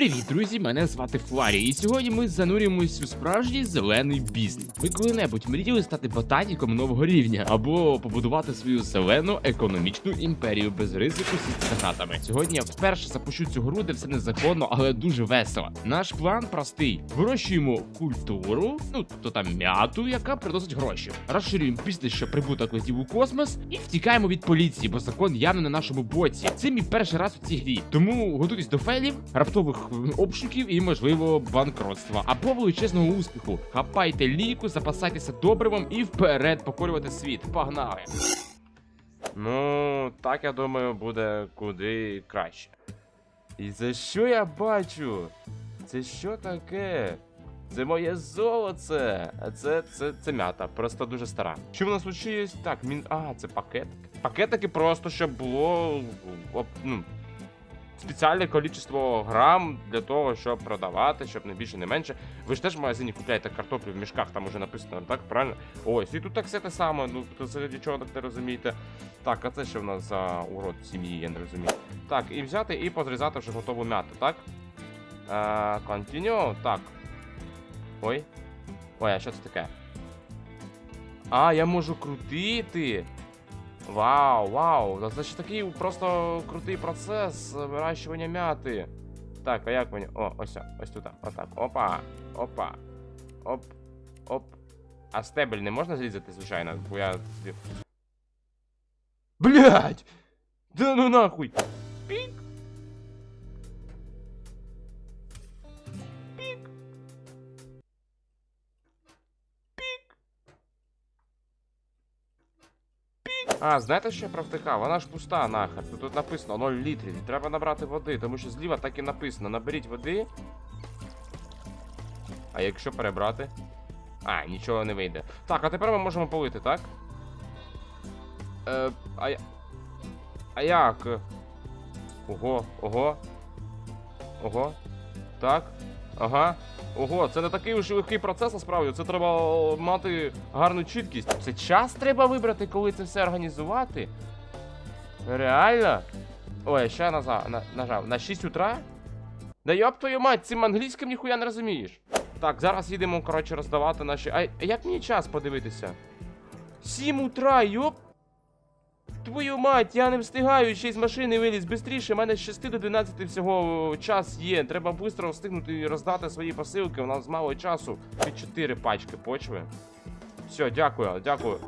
Привіт, друзі! Мене звати Фларі, і сьогодні ми занурюємось у справжній зелений бізнес. Ви коли-небудь мріяли стати ботаніком нового рівня або побудувати свою зелену економічну імперію без ризику з гранатами. Сьогодні я вперше запущу цю гру, де все незаконно, але дуже весело. Наш план простий: вирощуємо культуру, ну то там м'яту, яка приносить гроші. Розширюємо бізнес, що прибуток летів у космос, і втікаємо від поліції, бо закон явно на нашому боці. Це мій перший раз у цій грі. Тому готуйтесь до фейлів, раптових обшуків і, можливо, банкротства або величезного успіху. Хапайте ліку, запасайтеся добривом і вперед покорювати світ. Погнали! Ну, так я думаю, буде куди краще. І це що я бачу? Це що таке? Це моє золоце. Це, це, це м'ята, просто дуже стара. Що в нас тут є? Так, мін. А, це пакетики. Пакетики просто, щоб було ну, спеціальне кількість грам для того, щоб продавати, щоб не більше, не менше. Ви ж теж в магазині купляєте картоплю в мішках, там уже написано, так, правильно? Ось, і тут так все те саме, ну це нічого так не розумієте. Так, а це що в нас за урод сім'ї, я не розумію. Так, і взяти і позрізати вже готову м'яту, так? Е, Continue, так. Ой. Ой, а що це таке? А, я можу крутити. Вау, вау. Значить такий просто крутий процес вирощування м'яти. Так, а як мені. О, ось, ось тут. Отак. Опа. Опа. Оп. Оп. А стебель не можна зрізати, звичайно, бо я. Блять! Да ну нахуй! Пік! А, знаєте, що я провтикав? Вона ж пуста нахер. Тут, написано 0 літрів. Треба набрати води, тому що зліва так і написано. Наберіть води. А якщо перебрати? А, нічого не вийде. Так, а тепер ми можемо полити, так? Е, а. А як? Ого, ого. Ого. Так. Ага. Ого, це не такий уж легкий процес насправді. Це треба мати гарну чіткість. Це час треба вибрати, коли це все організувати. Реально? Ой, ще назав, на, нажав. На 6 утра? Да йоп твою мать, цим англійським ніхуя не розумієш. Так, зараз їдемо, коротше, роздавати наші. А як мені час подивитися? 7 утра, йоп. Твою мать, я не встигаю, ще з машини виліз бистріше. У мене з 6 до 12 всього час є. Треба швидко встигнути і роздати свої посилки. У нас мало часу. Під 4 пачки почви. Все, дякую, дякую.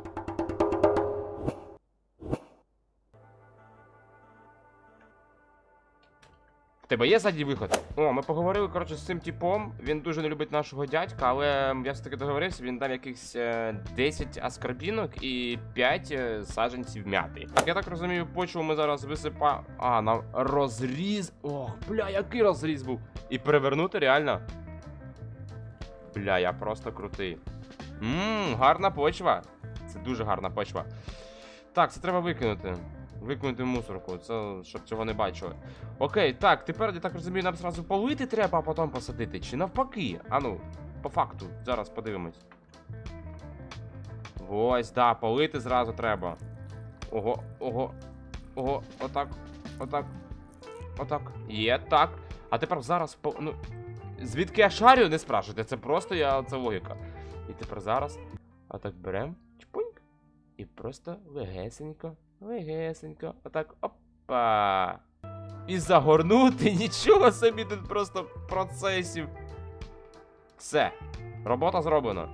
В тебе є задній виход? О, ми поговорили, коротше, з цим типом. Він дуже не любить нашого дядька, але я все-таки договорився, він дав якихось е, 10 аскорбінок і 5 е, саджанців м'яти. Так, я так розумію, почву ми зараз висипаємо. А, нам розріз. Ох, бля, який розріз був. І перевернути реально. Бля, я просто крутий. Ммм, гарна почва. Це дуже гарна почва. Так, це треба викинути. Викинути мусорку, це щоб цього не бачили. Окей, так, тепер я так розумію, нам зразу полити треба, а потім посадити. Чи навпаки? Ану, по факту, зараз подивимось. Ось, да, полити зразу треба. Ого, ого, ого, отак, отак, отак. Є, так. А тепер зараз по. Ну. Звідки я шарю, не спрашуйте, це просто я. це логіка. І тепер зараз. Отак берем. Чпуньк. І просто легесенько, легесенько. Отак. Опа. І загорнути нічого собі тут просто процесів. Все. Робота зроблена.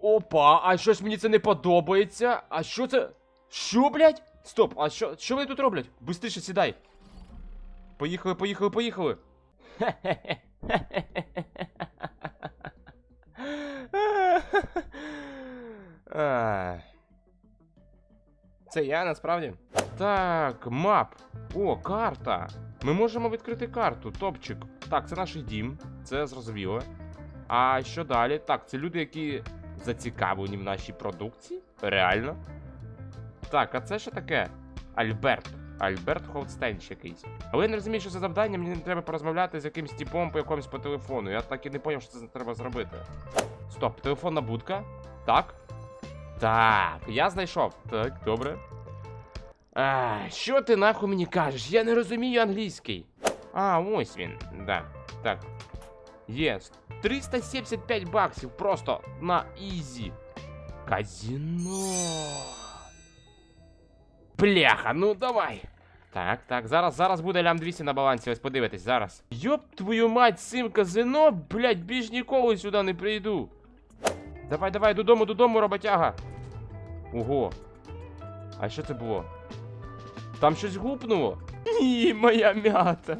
Опа, а щось мені це не подобається. А що це? Що, блядь? Стоп, а що, що вони тут роблять? Бистріше сідай. Поїхали, поїхали, поїхали. Ах. Це я насправді. Так, мап. О, карта. Ми можемо відкрити карту. Топчик. Так, це наш дім. Це зрозуміло. А що далі? Так, це люди, які зацікавлені в нашій продукції. Реально. Так, а це що таке? Альберт. Альберт Холдстенч якийсь. Але я не розумію, що це завдання, мені треба порозмовляти з якимсь типом по якомусь по телефону. Я так і не зрозумів, що це треба зробити. Стоп, телефонна будка. Так. Так, я знайшов. Так, добре. А, що ти нахуй мені кажеш? Я не розумію англійський. А, ось він. Да. Так. Є. 375 баксів просто на ізі. Казіно. Бляха, ну давай. Так, так, зараз, зараз буде лям 200 на балансі, ось подивитись, зараз. Йоп твою мать, з цим казино, блядь, більш ніколи сюди не прийду. Давай, давай, додому, додому, роботяга. Ого. А що це було? Там щось гупнуло? Ні, моя м'ята.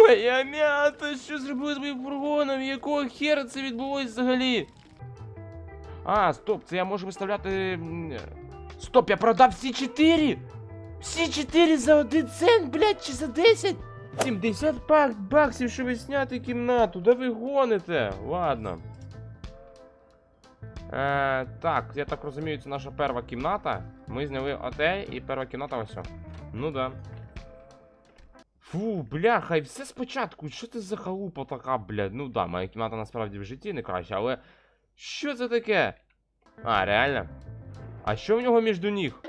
Моя м'ята, що зробили з моїм фургоном? Якого хера це відбулось взагалі? А, стоп, це я можу виставляти. Стоп, я продав всі чотири! Всі чотири за один цент, блядь, чи за 10? 70 пак баксів, щоб зняти кімнату. Да ви гоните. Ладно. Е, так, я так розумію, це наша перша кімната. Ми зняли отель і перша кімната ось. Ну да. Фу, бляха, і все спочатку. Що це за халупа така, блядь? Ну да, моя кімната насправді в житті не краща, але. Що це таке? А, реально? А що в нього між ніг?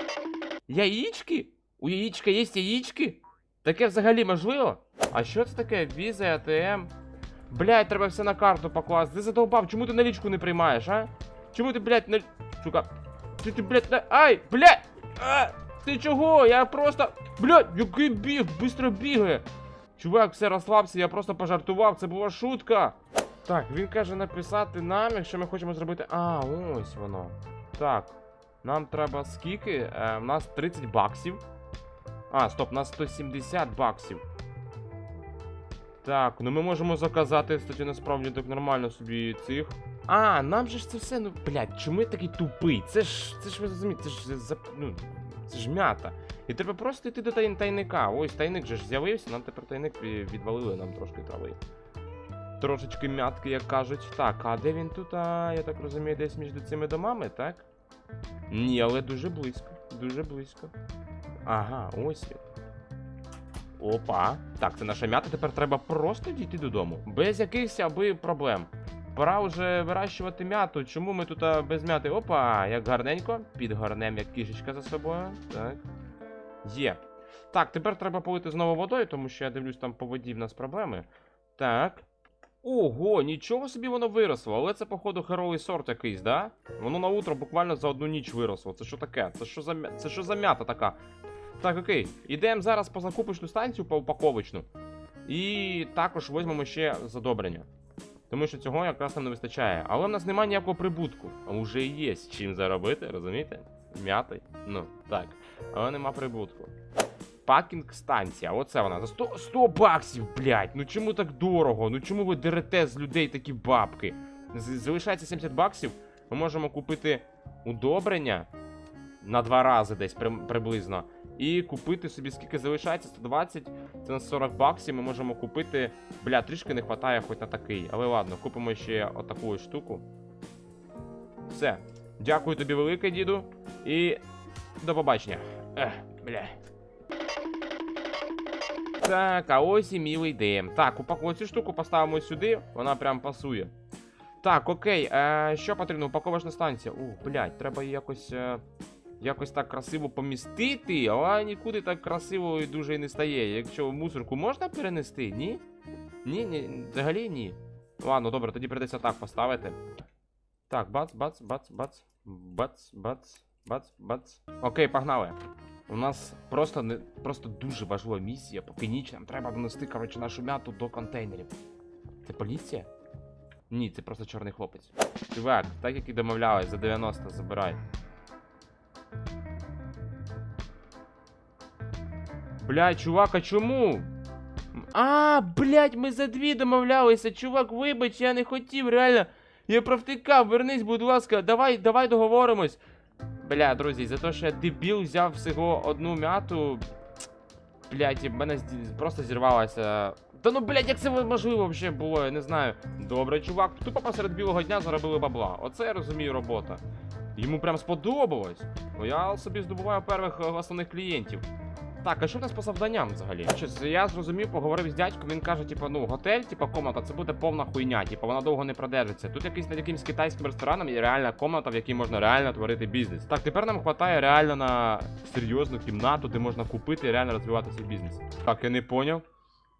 Яєчки? У яєчка є яєчки? Таке взагалі можливо? А що це таке? Віза, АТМ? Блядь, треба все на карту покласти. Ти задовбав, чому ти налічку не приймаєш, а? Чому ти, блядь, на... Сука. Ти, ти, блядь, на... Ай, блядь! А! Ти чого? Я просто... Блядь, який біг, быстро бігає. Чувак, все розслабся, я просто пожартував, це була шутка. Так, він каже написати нам, якщо ми хочемо зробити. А, ось воно. Так. Нам треба скільки? Е, у нас 30 баксів. А, стоп, у нас 170 баксів. Так, ну ми можемо заказати, кстати, насправді так нормально собі цих. А, нам же ж це все, ну, блядь, чому я такий тупий? Це ж, це ж ви розумієте, це ж за, ну, це ж м'ята. І треба просто йти до тай- тайника. Ось тайник же ж з'явився, нам тепер тайник відвалили нам трошки трави. Трошечки м'ятки, як кажуть. Так, а де він тут? А, я так розумію, десь між цими домами, так? Ні, але дуже близько. Дуже близько. Ага, ось він. Опа. Так, це наша м'ята. Тепер треба просто дійти додому. Без якихось аби проблем. Пора вже вирощувати м'яту. Чому ми тут без м'яти? Опа, як гарненько. Підгорнем, як кішечка за собою. Так. Є. Так, тепер треба полити знову водою, тому що я дивлюсь, там по воді в нас проблеми. Так. Ого, нічого собі воно виросло, але це, походу, херовий сорт якийсь, да? Воно на утро буквально за одну ніч виросло. Це що таке? Це що за це що за м'ята така? Так, окей. Ідемо зараз по закупочну станцію по упаковочну. І також візьмемо ще задобрення. Тому що цього якраз нам не вистачає. Але в нас немає ніякого прибутку. А вже є з чим заробити, розумієте? М'яти. Ну, так. Але нема прибутку. Пакінг станція, оце вона. За 100, 100 баксів, блядь. Ну чому так дорого? Ну чому ви дерете з людей такі бабки? Залишається 70 баксів. Ми можемо купити удобрення на два рази десь при- приблизно. І купити собі скільки залишається, 120, це на 40 баксів. Ми можемо купити. Бля, трішки не вистачає хоч на такий. Але ладно, купимо ще отаку штуку. Все. Дякую тобі велике, діду. І до побачення. Ех, бля. Так, а ось і мілий дим. Так, упаковую цю штуку поставимо сюди, вона прям пасує. Так, окей, е, що потрібно? Упаковочна станція. Ух, блядь, треба її якось. Е, якось так красиво помістити, але нікуди так красиво і дуже і не стає. Якщо мусорку можна перенести, ні? Ні, ні, взагалі ні. Ладно, добре, тоді придеться так поставити. Так, бац, бац, бац, бац, бац, бац, бац, бац. Окей, погнали. У нас просто не просто дуже важлива місія, поки ніч нам треба донести, коротше, нашу м'яту до контейнерів. Це поліція? Ні, це просто чорний хлопець. Чувак, так як і домовлялись, за 90 забирай. Блядь, чувак, а чому? А, блядь, ми за дві домовлялися. Чувак, вибач, я не хотів, реально. Я провтикав, вернись, будь ласка, давай, давай договоримось. Бля, друзі, за те, що я дебіл взяв всього одну м'яту. Блядь, і в мене просто зірвалося. Та ну, блядь, як це можливо взагалі було, я не знаю. Добре, чувак, тупо посеред білого дня заробили бабла. Оце я розумію робота. Йому прям сподобалось. Ну я собі здобуваю перших е, основних клієнтів. Так, а що в нас по завданням взагалі? Щось я зрозумів, поговорив з дядьком, він каже, типу, ну, готель, типу, комната, це буде повна хуйня, типу, вона довго не продержиться. Тут якийсь над якимсь китайським рестораном є реальна комната, в якій можна реально творити бізнес. Так, тепер нам вистачає реально на серйозну кімнату, де можна купити і реально розвивати свій бізнес. Так, я не поняв.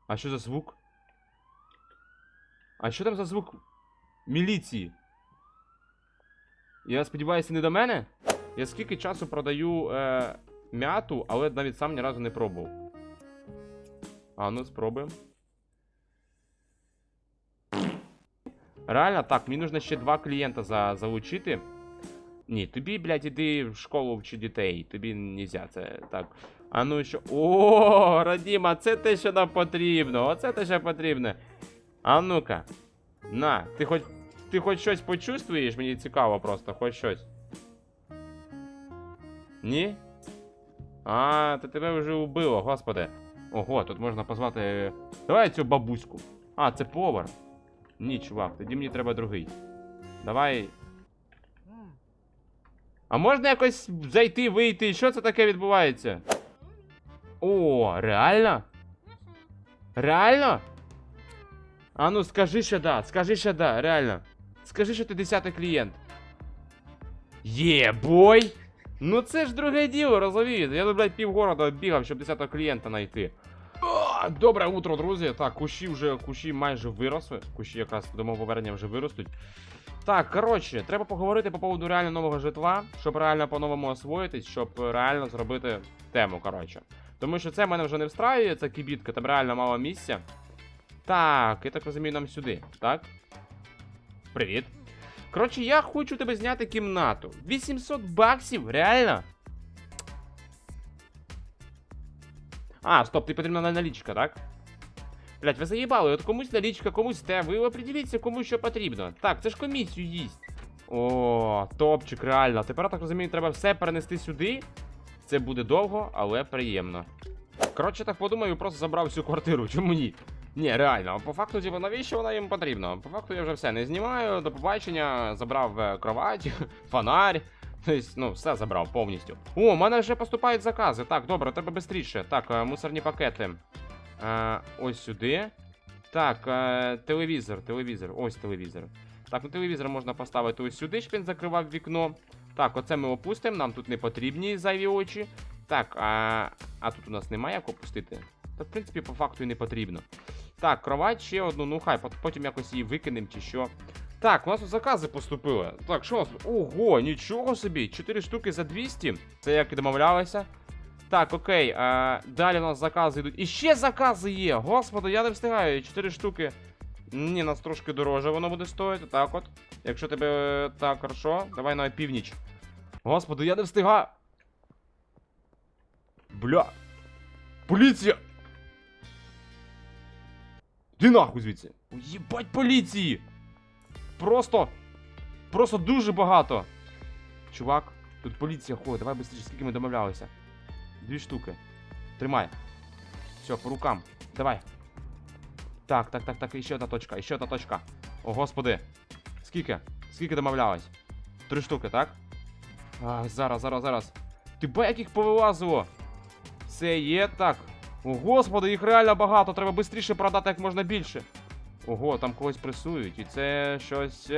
А що за звук? А що там за звук міліції? Я сподіваюся, не до мене? Я скільки часу продаю е, м'яту, але навіть сам ні разу не пробував. А ну спробуємо. Реально, так, мені нужно ще два клієнта за, залучити. Ні, тобі, блядь, іди в школу вчи дітей. Тобі нельзя, це так. А ну що. О, Радіма, це те, що нам потрібно. Оце те, що потрібно. А ну-ка. На, ти хоч. Ти хоч щось почувствуєш? Мені цікаво просто, хоч щось. Ні? А, то тебе вже убило, господи. Ого, тут можна позвати. Давай цю бабуську. А, це повар. Ні, чувак, тоді мені треба другий. Давай. А можна якось зайти, вийти? Що це таке відбувається? О, реально? Реально? А ну скажи, що да, скажи, що да, реально. Скажи, що ти десятий клієнт. Є, бой! Ну це ж друге діло, розумієте? Я тут, блядь, півгорода бігав, щоб 10 клієнта знайти. Добре утро, друзі. Так, кущі вже кущі майже виросли. Кущі якраз до мого повернення вже виростуть. Так, коротше, треба поговорити по поводу реально нового житла, щоб реально по-новому освоїтись, щоб реально зробити тему, коротше. Тому що це мене вже не встраює, ця кібітка, там реально мало місця. Так, я так розумію, нам сюди, так? Привіт. Коротше, я хочу тебе зняти кімнату. 800 баксів, реально? А, стоп, ти потрібна налічка, так? Блять, ви заїбали, от комусь налічка, комусь те, ви определіться, кому що потрібно. Так, це ж комісію їсть. О, топчик, реально. Тепер, так розумію, треба все перенести сюди. Це буде довго, але приємно. Коротше, так подумаю, просто забрав всю квартиру. Чому ні? Ні, реально, по факту, типу, навіщо вона їм потрібна? По факту я вже все не знімаю, до побачення, забрав е, кровать, фонарь. Тобто, ну, все забрав повністю. О, у мене вже поступають закази. Так, добре, треба швидше. Так, е, мусорні пакети. Е, ось сюди. Так, телевізор, телевізор, ось телевізор. Так, ну телевізор можна поставити ось сюди, щоб він закривав вікно. Так, оце ми опустимо, нам тут не потрібні зайві очі. Так, а, а тут у нас немає як опустити. Та, в принципі, по факту і не потрібно. Так, кровать ще одну, ну хай, потім якось її викинемо чи що. Так, у нас тут закази поступили. Так, що у нас? Ого, нічого собі! 4 штуки за 200. Це як і домовлялися. Так, окей, а, далі у нас закази йдуть. І ще закази є! Господи, я не встигаю. 4 штуки. Ні, нас трошки дороже воно буде стоїти. Так от. Якщо тебе е, так, хорошо, давай на північ. Господи, я не встигаю. Бля. Поліція! Іди нахуй звідси. Єбать поліції! Просто. Просто дуже багато. Чувак, тут поліція ходить, давай швидше, скільки ми домовлялися. Дві штуки. Тримай. Все, по рукам. Давай. Так, так, так, так, ще одна точка, ще одна точка. О, господи. Скільки? Скільки домовлялось? Три штуки, так? А, зараз, зараз, зараз. Ти яких повилазило? Це є так. О, господи, їх реально багато, треба швидше продати як можна більше. Ого, там когось пресують, і це щось.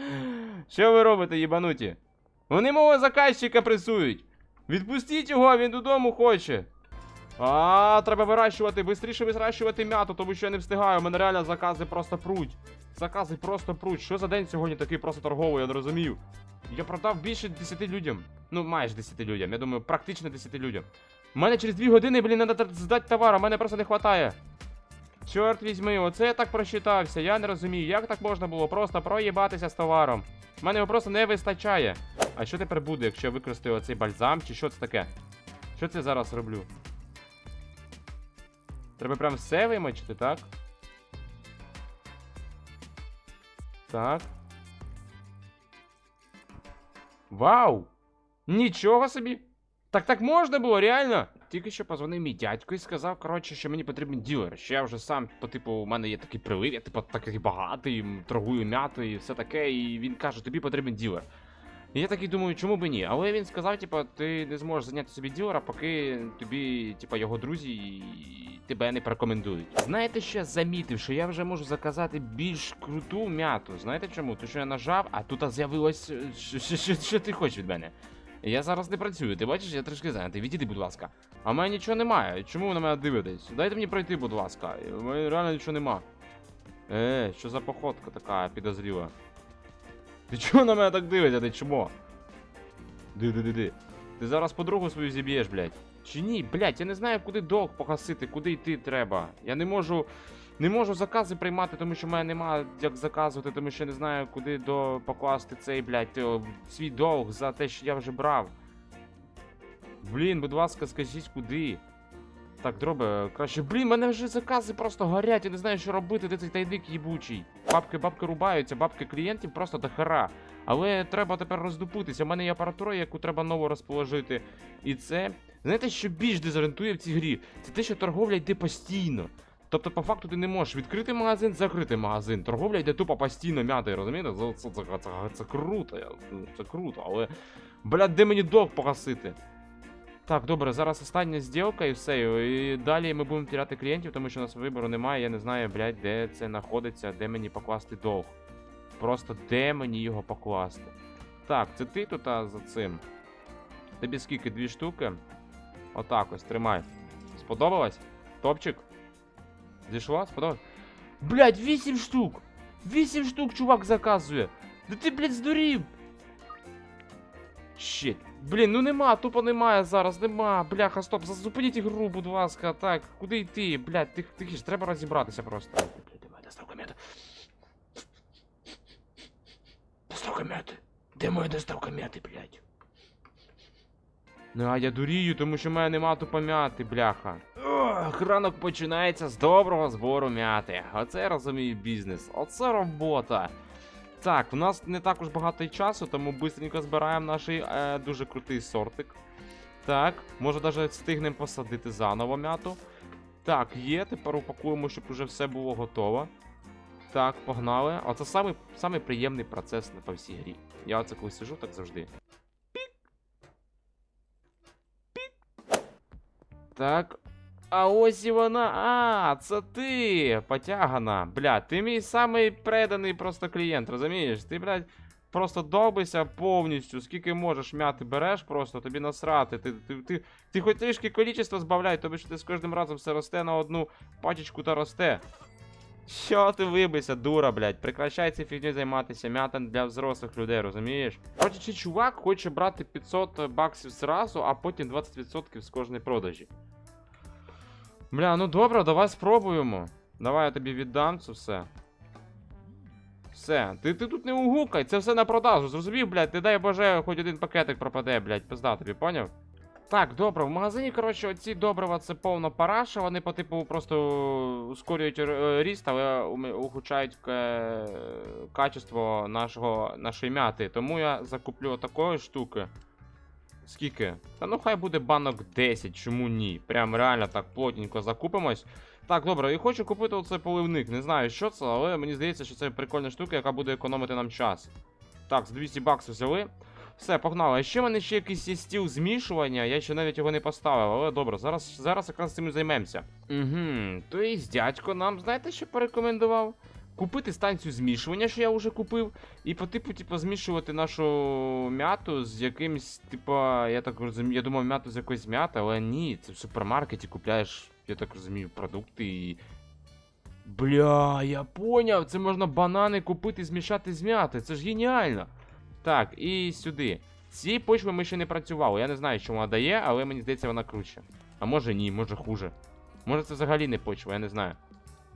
Що ви робите, їбануті? Вони мого заказчика пресують. Відпустіть його, він додому хоче. А, треба вирощувати, швидше вирощувати м'яту, тому що я не встигаю. У мене реально закази просто пруть. Закази просто пруть. Що за день сьогодні такий просто торговий, я не розумію. Я продав більше 10 людям. Ну, майже 10 людям. Я думаю, практично 10 людям. У мене через 2 години, блін, треба здати товар, а мене просто не вистачає. Чорт візьми, оце я так просчитався. Я не розумію, як так можна було просто проїбатися з товаром. У мене його просто не вистачає. А що тепер буде, якщо я використаю оцей бальзам, чи що це таке? Що це зараз роблю? Треба прям все вимочити, так? Так. Вау! Нічого собі! Так так можна було, реально? Тільки що позвонив мій дядько і сказав, коротше, що мені потрібен ділер. Що я вже сам, по типу, у мене є такий прилив, я типу такий багатий, торгую м'ятою і все таке, і він каже, тобі потрібен ділер. І я такий думаю, чому би ні? Але він сказав, типу, ти не зможеш зайняти собі ділера, поки тобі, типу, його друзі тебе не порекомендують. Знаєте, що я замітив, що я вже можу заказати більш круту м'яту. Знаєте чому? Тому що я нажав, а тут з'явилось. е, що ти хочеш від мене? Я зараз не працюю, ти бачиш, я трішки зайнятий. Відійди, будь ласка. А в мене нічого немає. Чому ви на мене дивитесь? Дайте мені пройти, будь ласка. У мене реально нічого нема. Е, що за походка така підозріла? Ти чого на мене так дивишся, ти чмо? Ди-ди-ди-ди. Ти зараз подругу свою зіб'єш, блядь. Чи ні, блядь, я не знаю, куди долг погасити, куди йти треба. Я не можу. Не можу закази приймати, тому що в мене немає як заказувати, тому що не знаю, куди до покласти цей, блядь, свій долг за те, що я вже брав. Блін, будь ласка, скажіть куди. Так, дробе, краще. Блін, мене вже закази просто горять, я не знаю, що робити, де цей тайник їбучий. Бабки, бабки рубаються, бабки клієнтів просто до хера. Але треба тепер роздупитися. У мене є апаратура, яку треба нову розположити. І це. Знаєте, що більш дезорієнтує в цій грі? Це те, що торговля йде постійно. Тобто, по факту, ти не можеш відкрити магазин, закрити магазин. Торговля йде тупо постійно м'ятою, розумієте? Це, це, це, це, круто, я- це круто, але. Блядь, де мені долг погасити? Так, добре, зараз остання зділка і все. І далі ми будемо втіряти клієнтів, тому що у нас вибору немає. Я не знаю, блядь, де це знаходиться, де мені покласти долг. Просто де мені його покласти. Так, це ти тут а, за цим. Тобі скільки? Дві штуки. Отак ось, тримай. Сподобалось? Топчик? Зійшло? Сподобалось? Блядь, вісім штук! Вісім штук, чувак, заказує! Да ти, блядь, здурів! Щит. Блін, ну нема, тупо немає зараз, нема. Бляха, стоп, зупиніть ігру, будь ласка. Так, куди йти? Блядь, тих, тих ж треба розібратися просто. Блядь, де моя доставка м'яти? Доставка м'яти. Де моя доставка м'яти, блядь? Ну, а я дурію, тому що в мене нема тупо м'яти, бляха. Ох, ранок починається з доброго збору м'яти. Оце я розумію бізнес. Оце робота. Так, у нас не також багато часу, тому бистренько збираємо наш е, дуже крутий сортик. Так, може навіть встигнемо посадити заново м'яту. Так, є, тепер упакуємо, щоб уже все було готово. Так, погнали. Оце самий приємний процес по всій грі. Я оце коли сижу, так завжди. Пік. Пік. Так. А ось і вона. А, це ти, потягана. Бля, ти мій самий преданий просто клієнт, розумієш? Ти, блядь, просто довбися повністю, скільки можеш м'яти береш, просто тобі насрати. Ти, ти, ти, ти хоч трішки количество збавляй, тобі що ти з кожним разом все росте на одну пачечку та росте. Що ти вибийся, дура, блядь? Прекращай ці фігню займатися, м'ята для взрослих людей, розумієш? Короче, чи чувак хоче брати 500 баксів зразу, а потім 20% з кожної продажі. Бля, ну добре, давай спробуємо. Давай я тобі віддам це все. Все, ти, ти тут не угукай, це все на продажу, зрозумів, блядь, ти дай боже, хоч один пакетик пропаде, блядь, пизда тобі, поняв? Так, добре, в магазині, коротше, оці добрива це повна параша, вони по типу просто ускорюють е, ріст, але ухудшають е, качество нашого, нашої м'яти. Тому я закуплю такої штуки. Скільки? Та ну хай буде банок 10, чому ні? Прям реально так плотненько закупимось. Так, добре, і хочу купити оцей поливник. Не знаю, що це, але мені здається, що це прикольна штука, яка буде економити нам час. Так, з 200 баксів взяли. Все, погнали. А ще в мене ще якийсь стіл змішування, я ще навіть його не поставив, але добре, зараз, зараз якраз цим і займемося. Угу, то є дядько нам, знаєте, що порекомендував? Купити станцію змішування, що я вже купив, і по типу, типу, змішувати нашу м'яту з якимсь, типа, я так розумію, я думав, м'яту з якоїсь м'яти, але ні, це в супермаркеті купляєш, я так розумію, продукти і. Бля, я поняв, це можна банани купити змішати з м'яти, це ж геніально. Так, і сюди. Ці почви ми ще не працювали. Я не знаю, що вона дає, але мені здається, вона круче. А може ні, може хуже. Може це взагалі не почва, я не знаю.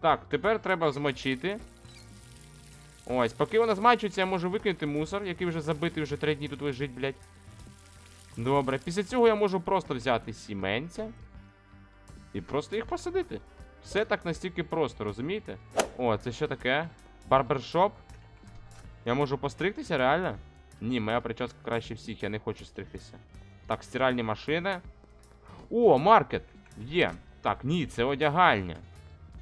Так, тепер треба змочити. Ось, поки вона змачується, я можу викинути мусор, який вже забитий, вже три дні тут лежить, блядь. Добре, після цього я можу просто взяти сіменця і просто їх посадити. Все так настільки просто, розумієте? О, це що таке? Барбершоп? Я можу постригтися, реально? Ні, моя прическа краще всіх, я не хочу стригтися. Так, стиральні машини. О, маркет! Є. Так, ні, це одягальня.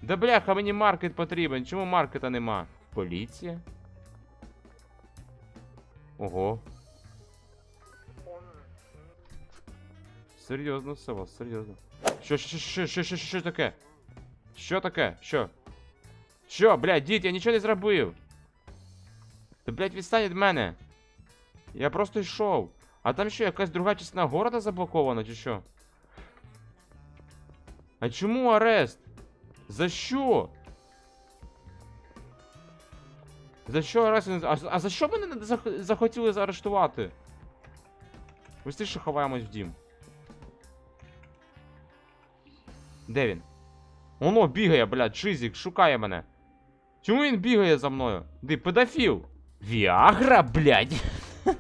Да бляха, мені маркет потрібен. Чому маркета нема? Поліція? Ого. Серйозно все вас, серйозно. Що, що, що, що, що, що таке? Що таке? Що? Що, блядь, дід, я нічого не зробив. Та, блядь, відстань від мене. Я просто йшов. А там що, якась друга частина города заблокована, чи що? А чому арест? За що? За що арест? А, а за що мене не зах- захотіли заарештувати? Быстріше ховаємось в дім. Де він? Воно бігає, блядь, Чизік, шукає мене. Чому він бігає за мною? Ди, педофіл. Віагра, блядь.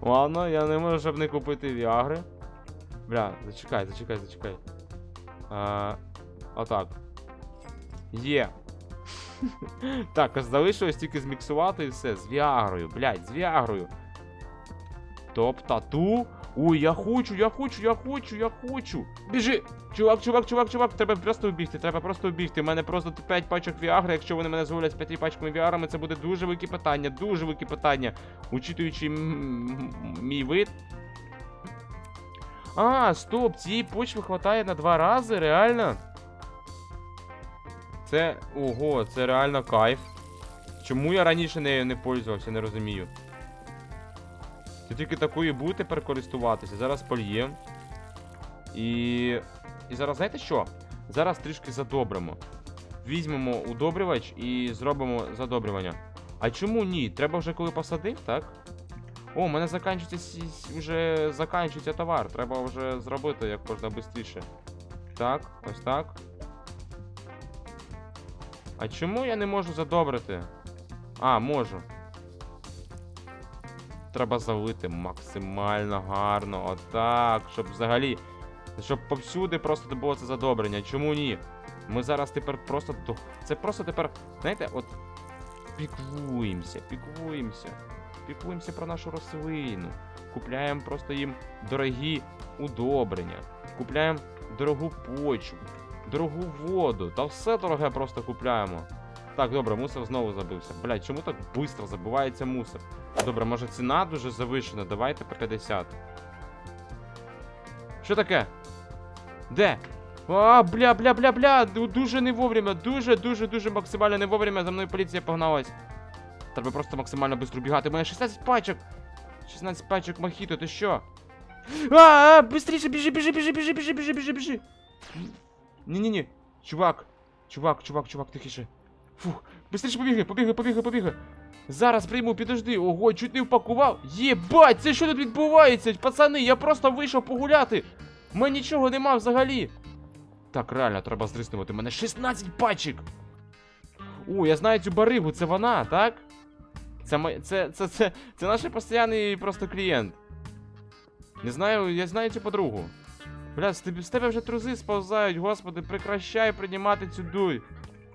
Ладно, я не можу, щоб не купити Віагри. Бля, зачекай, зачекай, зачекай. А, отак. Є. так, аж залишилось тільки зміксувати і все. З Віагрою, блядь, з Віагрою. Топ тату. Ой, я хочу, я хочу, я хочу, я хочу. Біжи! Чувак, чувак, чувак, чувак, треба просто вбігти, треба просто вбігти. У мене просто 5 пачок Віагри. Якщо вони мене зловлять з 5 пачками Віаграми, це буде дуже велике питання, дуже велике питання. Учитуючи мій вид. А, стоп, цієї почви хватає на два рази, реально. Це. Ого, це реально кайф. Чому я раніше нею не пользувався, не розумію. Це тільки такою буде тепер користуватися. Зараз польєм. І. І зараз знаєте що? Зараз трішки задобримо. Візьмемо удобрювач і зробимо задобрювання. А чому ні? Треба вже коли посадив, так? О, у мене сі- вже закінчується товар. Треба вже зробити як можна швидше. Так, ось так. А чому я не можу задобрити? А, можу. Треба залити максимально гарно. Отак, щоб взагалі. Щоб повсюди просто було це задобрення. Чому ні? Ми зараз тепер просто. Це просто тепер. Знаєте, от. Піклуємося, піклуємося. Піклуємося про нашу рослину. Купляємо просто їм дорогі удобрення. Купляємо дорогу почву, дорогу воду. Та все дороге просто купляємо. Так, добре, мусор знову забився. Блядь, чому так швидко забивається мусор? Добре, може ціна дуже завищена, давайте по 50. Що таке? Де? А, бля, бля, бля, бля, дуже не вовремя, дуже, дуже, дуже максимально не вовремя. За мною поліція погналась. Треба просто максимально швидко бігати. У мене 16 пачок. 16 пачок мохіто, ти що? А, а, быстріше, біжи, біжи, біжи, біжи, біжи, біжи, біжи, біжи. Ні-ні-ні. Чувак, чувак, чувак, чувак, тихіше. Фух, быстріше побігай, побігай, побігай, побігай. Зараз прийму, підожди. Ого, чуть не впакував. Єбать, це що тут відбувається? Пацани, я просто вийшов погуляти. У мене нічого нема взагалі. Так, реально, треба здриснувати. У мене 16 пачок. О, я знаю цю баригу, це вона, так? Це моя. Це, це, це, це наш постійний просто клієнт. Не знаю, я знаю цю подругу. Бля, з тебе, вже трузи сповзають, господи, прекращай приймати цю дурь.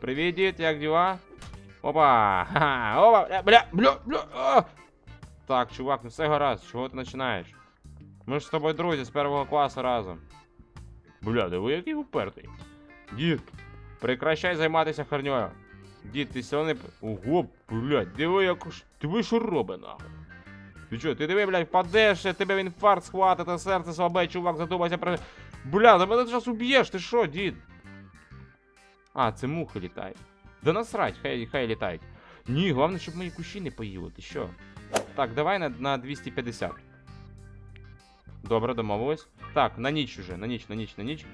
Привіт, дід, як діла? Опа! Ха, опа! Бля, бля, бля, бля. а! Так, чувак, ну все гаразд, чого ти починаєш? Ми ж з тобою друзі з першого класу разом. Бля, диви, який упертий. Дід, прекращай займатися херньою. Дід, ти сьогодні... Ого, блядь, диви, як... Диви, що робить, нахуй. Ти чо, ти диви, блядь, впадеш, тебе інфаркт схватить, а серце слабе, чувак, задумайся про... Бля, да мене ти зараз уб'єш, ти що, дід? А, це мухи літають. Да насрать, хай, хай літають. Ні, головне, щоб мої кущі не поїли, ти що? Так, давай на, на 250. Добре, домовились. Так, на ніч уже, на ніч, на ніч, на ніч.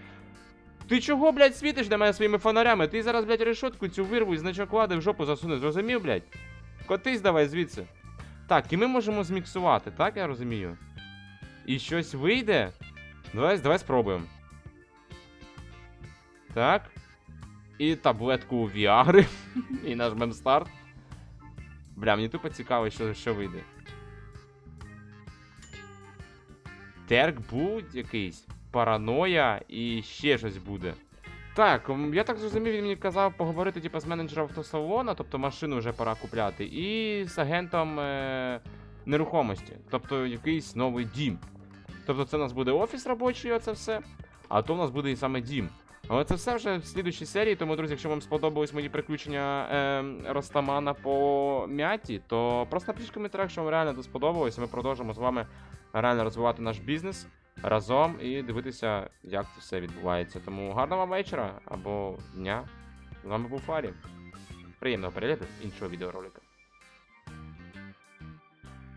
Ти чого, блядь, світиш на мене своїми фонарями? Ти зараз, блядь, решетку цю вирву і значок лади в жопу засуни, зрозумів, блядь? Котись давай звідси. Так, і ми можемо зміксувати, так я розумію? І щось вийде? Давай, давай спробуємо. Так. І таблетку Віагри. і нажмем старт. Бля, мені тупо цікаво, що, що вийде. Терк будь якийсь. Параноя і ще щось буде. Так, я так зрозумів, він мені казав поговорити типу, з менеджером автосалона, тобто машину вже пора купляти, і з агентом е- нерухомості, тобто якийсь новий дім. Тобто це у нас буде офіс робочий, оце все, а то у нас буде і саме дім. Але це все вже в слідучій серії, тому, друзі, якщо вам сподобались мої приключення е- Ростамана по м'яті, то просто напишіть в коментарях, що вам реально це сподобалось, і ми продовжимо з вами реально розвивати наш бізнес разом і дивитися, як це все відбувається. Тому гарного вам вечора або дня. З вами був Фарі. Приємного перегляду іншого відеоролика.